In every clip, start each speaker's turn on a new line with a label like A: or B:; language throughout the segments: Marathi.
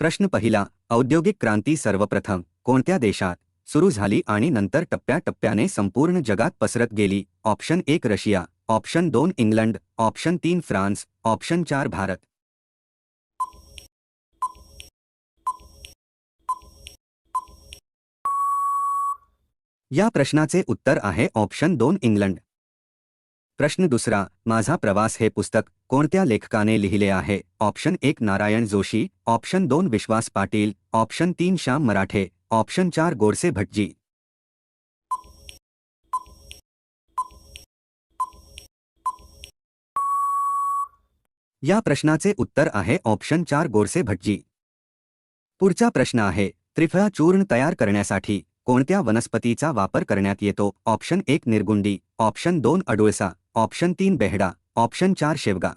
A: प्रश्न पहिला औद्योगिक क्रांती सर्वप्रथम कोणत्या देशात? सुरू झाली आणि नंतर टप्प्याटप्प्याने संपूर्ण जगात पसरत गेली. ऑप्शन एक रशिया ऑप्शन दोन इंग्लंड ऑप्शन तीन फ्रान्स ऑप्शन चार भारत. या प्रश्नाचे उत्तर आहे ऑप्शन दोन इंग्लंड. प्रश्न दुसरा, माझा प्रवास हे पुस्तक कोणत्या लेखकाने लिहिले आहे? ऑप्शन एक, नारायण जोशी. ऑप्शन दोन, विश्वास पाटील. ऑप्शन तीन, श्याम मराठे. ऑप्शन चार, गोडसे भटजी. या प्रश्नाचे उत्तर आहे, ऑप्शन चार, गोडसे भटजी. पुढचा प्रश्न आहे, त्रिफळा चूर्ण तयार करण्यासाठी कोणत्या वनस्पतीचा वापर करण्यात येतो? ऑप्शन एक, निर्गुंडी. ऑप्शन दोन, अडुळसा. ऑप्शन तीन बेहडा ऑप्शन चार शेवगा.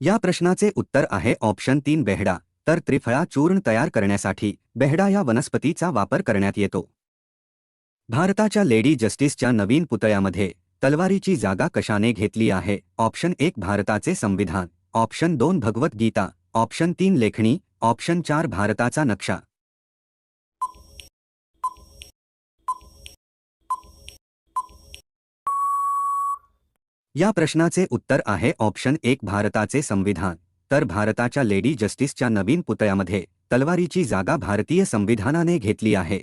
A: या प्रश्नाचे उत्तर आहे ऑप्शन तीन बेहडा तर त्रिफळा चूर्ण तयार करण्यासाठी बेहडा या वनस्पतीचा वापर करण्यात येतो. भारताच्या लेडी जस्टिसच्या नवीन पुतळ्यामध्ये तलवारीची जागा कशाने घेतली आहे? ऑप्शन एक भारताचे संविधान ऑप्शन दोन भगवद्गीता ऑप्शन तीन लेखणी ऑप्शन चार भारताचा नक्षा. या प्रश्नाचे उत्तर आहे ऑप्शन एक भारताचे संविधान. तर भारताच्या लेडी जस्टिसच्या नवीन पुतळ्यामध्ये तलवारीची जागा भारतीय संविधानाने घेतली आहे.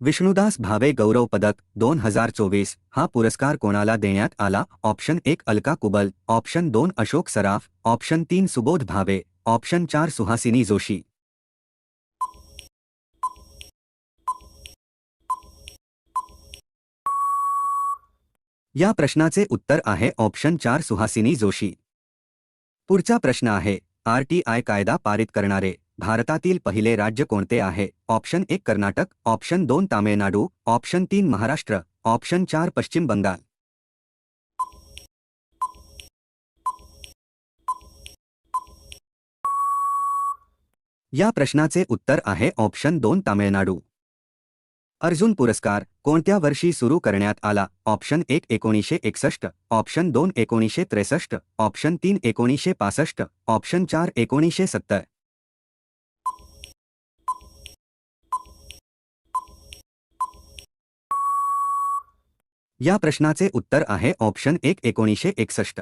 A: विष्णुदास भावे गौरव पदक दोन हजार चोवीस हा पुरस्कार कोणाला देण्यात आला? ऑप्शन एक अलका कुबल ऑप्शन दोन अशोक सराफ ऑप्शन तीन सुबोध भावे ऑप्शन चार सुहासिनी जोशी. या प्रश्नाचे उत्तर आहे ऑप्शन चार सुहासिनी जोशी. पुढचा प्रश्न आहे आरटीआय कायदा पारित करणारे भारतातील पहिले राज्य कोणते आहे? ऑप्शन एक कर्नाटक ऑप्शन दोन तामिळनाडू ऑप्शन तीन महाराष्ट्र ऑप्शन चार पश्चिम बंगाल. या प्रश्नाचे उत्तर आहे ऑप्शन दोन तामिळनाडू. अर्जुन पुरस्कार कोणत्या वर्षी सुरू करण्यात आला? ऑप्शन एक एकोणीसशे एकसष्ट ऑप्शन दोन एकोणीसशे त्रेसष्ट ऑप्शन तीन एकोणीसशे पासष्ट ऑप्शन चार एकोणीसशे सत्तर. या प्रश्नाचे उत्तर आहे ऑप्शन एक एकोणीसशे एकसष्ट.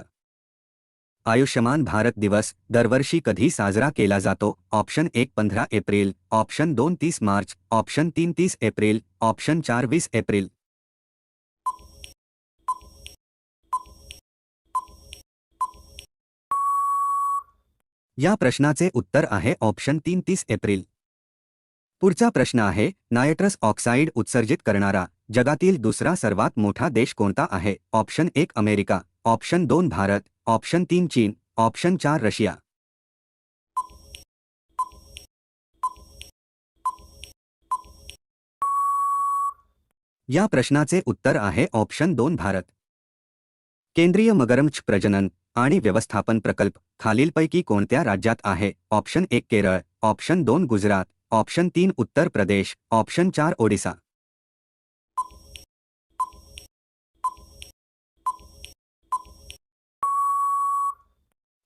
A: आयुष्यमान भारत दिवस दरवर्षी कधी साजरा केला जातो? ऑप्शन एक पंधरा एप्रिल. ऑप्शन दोन तीस मार्च. ऑप्शन तीन तीस एप्रिल. ऑप्शन चार वीस एप्रिल. या प्रश्नाचे उत्तर आहे ऑप्शन तीन तीस एप्रिल. पुढचा प्रश्न आहे नायट्रस ऑक्साईड उत्सर्जित करणारा जगातील दुसरा सर्वात मोठा देश कोणता आहे? ऑप्शन एक अमेरिका. ऑप्शन दोन भारत ऑप्शन तीन चीन ऑप्शन चार रशिया. या प्रश्नाचे उत्तर आहे ऑप्शन दोन भारत. केंद्रीय मगरमच्छ प्रजनन आणि व्यवस्थापन प्रकल्प खालीलपैकी कोणत्या राज्यात आहे? ऑप्शन एक केरळ ऑप्शन दोन गुजरात ऑप्शन तीन उत्तर प्रदेश ऑप्शन चार ओडिसा.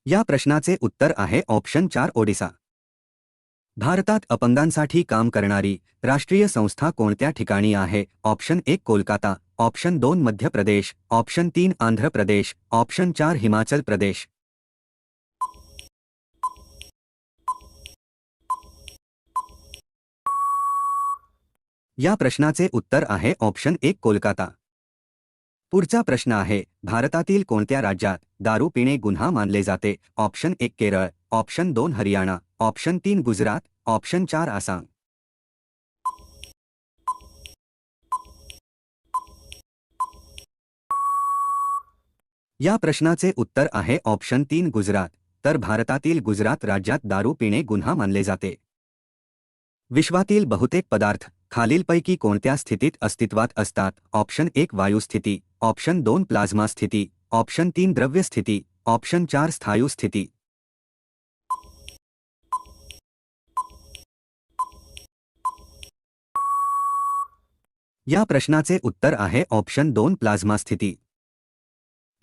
A: या प्रश्नाचे उत्तर आहे ऑप्शन चार ओडिसा. भारतात अपंगांसाठी काम करणारी राष्ट्रीय संस्था कोणत्या ठिकाणी आहे? ऑप्शन एक कोलकाता, ऑप्शन दोन मध्य प्रदेश, ऑप्शन तीन आंध्र प्रदेश, ऑप्शन चार हिमाचल प्रदेश. या प्रश्नाचे उत्तर आहे ऑप्शन एक कोलकाता. पुढचा प्रश्न आहे भारतातील कोणत्या राज्यात दारू पिणे गुन्हा मानले जाते? ऑप्शन एक केरळ ऑप्शन दोन हरियाणा ऑप्शन तीन गुजरात ऑप्शन चार आसाम. या प्रश्नाचे उत्तर आहे ऑप्शन तीन गुजरात तर भारतातील गुजरात राज्यात दारू पिणे गुन्हा मानले जाते. विश्वातील बहुतेक पदार्थ खालीलपैकी कोणत्या स्थितीत अस्तित्वात असतात? ऑप्शन एक वायू स्थिती ऑप्शन दोन प्लाझ्मा स्थिती ऑप्शन तीन द्रव्य स्थिती ऑप्शन चार स्थायू स्थिती. या प्रश्नाचे उत्तर आहे ऑप्शन दोन प्लाझ्मा स्थिती.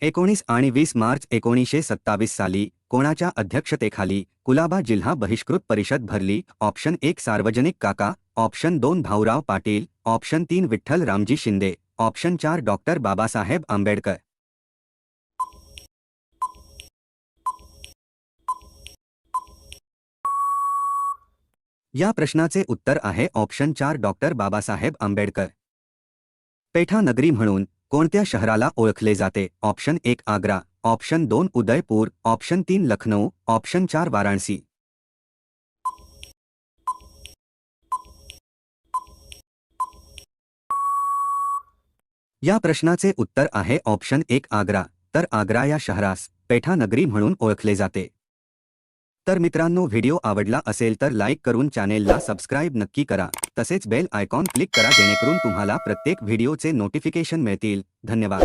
A: एकोणीस आणि वीस मार्च एकोणीसशे सत्तावीस साली कोणाच्या अध्यक्षतेखाली कुलाबा जिल्हा बहिष्कृत परिषद भरली? ऑप्शन एक सार्वजनिक काका ऑप्शन दोन भाऊराव पाटील ऑप्शन तीन विठ्ठल रामजी शिंदे. ऑप्शन चार, डॉक्टर बाबा साहेब आंबेडकर। या प्रश्नाचे उत्तर आहे, ऑप्शन चार, डॉक्टर बाबासाहेब आंबेडकर। पेठा नगरी म्हणून कोणत्या शहराला ओळखले जाते? ऑप्शन एक, आग्रा, ऑप्शन दोन, उदयपूर, ऑप्शन तीन लखनौ ऑप्शन चार, वाराणसी। या प्रश्नाचे उत्तर आहे ऑप्शन एक आग्रा तर आग्रा या शहरास पेठा नगरी म्हणून ओळखले जाते. तर मित्रांनो व्हिडिओ आवडला असेल तर लाईक करून चॅनेलला सबस्क्राईब नक्की करा. तसेच बेल आयकॉन क्लिक करा जेणेकरून तुम्हाला प्रत्येक व्हिडिओचे नोटिफिकेशन मिळतील. धन्यवाद.